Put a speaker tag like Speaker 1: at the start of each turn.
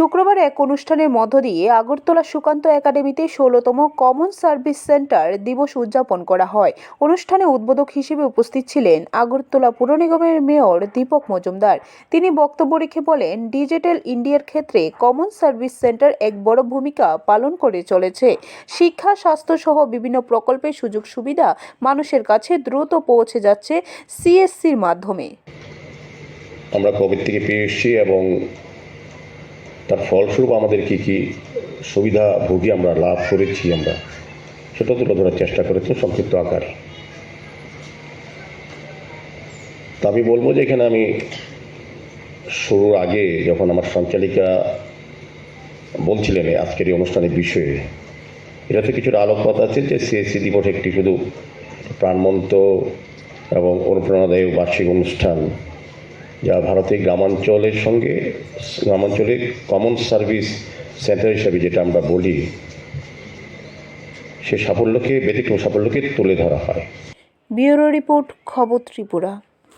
Speaker 1: শুক্রবার এক অনুষ্ঠানের মধ্য দিয়ে আগরতলা সুকান্ত একাডেমিতে ষোলোতম কমন সার্ভিস সেন্টার দিবস উদযাপন করা হয়। অনুষ্ঠানে উদ্বোধক হিসেবে উপস্থিত ছিলেন আগরতলা পুর নিগমের মেয়র দীপক মজুমদার। তিনি বক্তব্য রেখে বলেন, ডিজিটাল ইন্ডিয়ার ক্ষেত্রে কমন সার্ভিস সেন্টার এক বড় ভূমিকা পালন করে চলেছে। শিক্ষা স্বাস্থ্য সহ বিভিন্ন প্রকল্পের সুযোগ সুবিধা মানুষের কাছে দ্রুত পৌঁছে যাচ্ছে সিএসসির মাধ্যমে।
Speaker 2: আমরা কোভিড থেকে পেয়ে এবং তার ফলস্বরূপ আমাদের কী কী সুবিধা ভোগী আমরা, লাভ করেছি আমরা? সেটা তুলে ধরার চেষ্টা করেছি সংক্ষিপ্ত আকার। তা আমি বলব যে এখানে আমি শুরুর আগে যখন আমার সঞ্চালিকা বলছিলেন আজকের এই অনুষ্ঠানের বিষয়ে এটাতে কিছুটা আলোকপাত আছে যে সিএসসি দিবস একটি শুধু প্রাণমন্ত এবং অনুপ্রেরণাদায়ক বার্ষিক অনুষ্ঠান। যা ভারতে গ্রামাঞ্চলের সঙ্গে, গ্রামাঞ্চলে কমন সার্ভিস সেন্টার হিসাবে যেটা আমরা বলি, সে সাফল্যকে, ব্যতিক্রম সাফল্যকে তুলে ধরা হয়।
Speaker 1: ব্যুরো রিপোর্ট খবর ত্রিপুরা।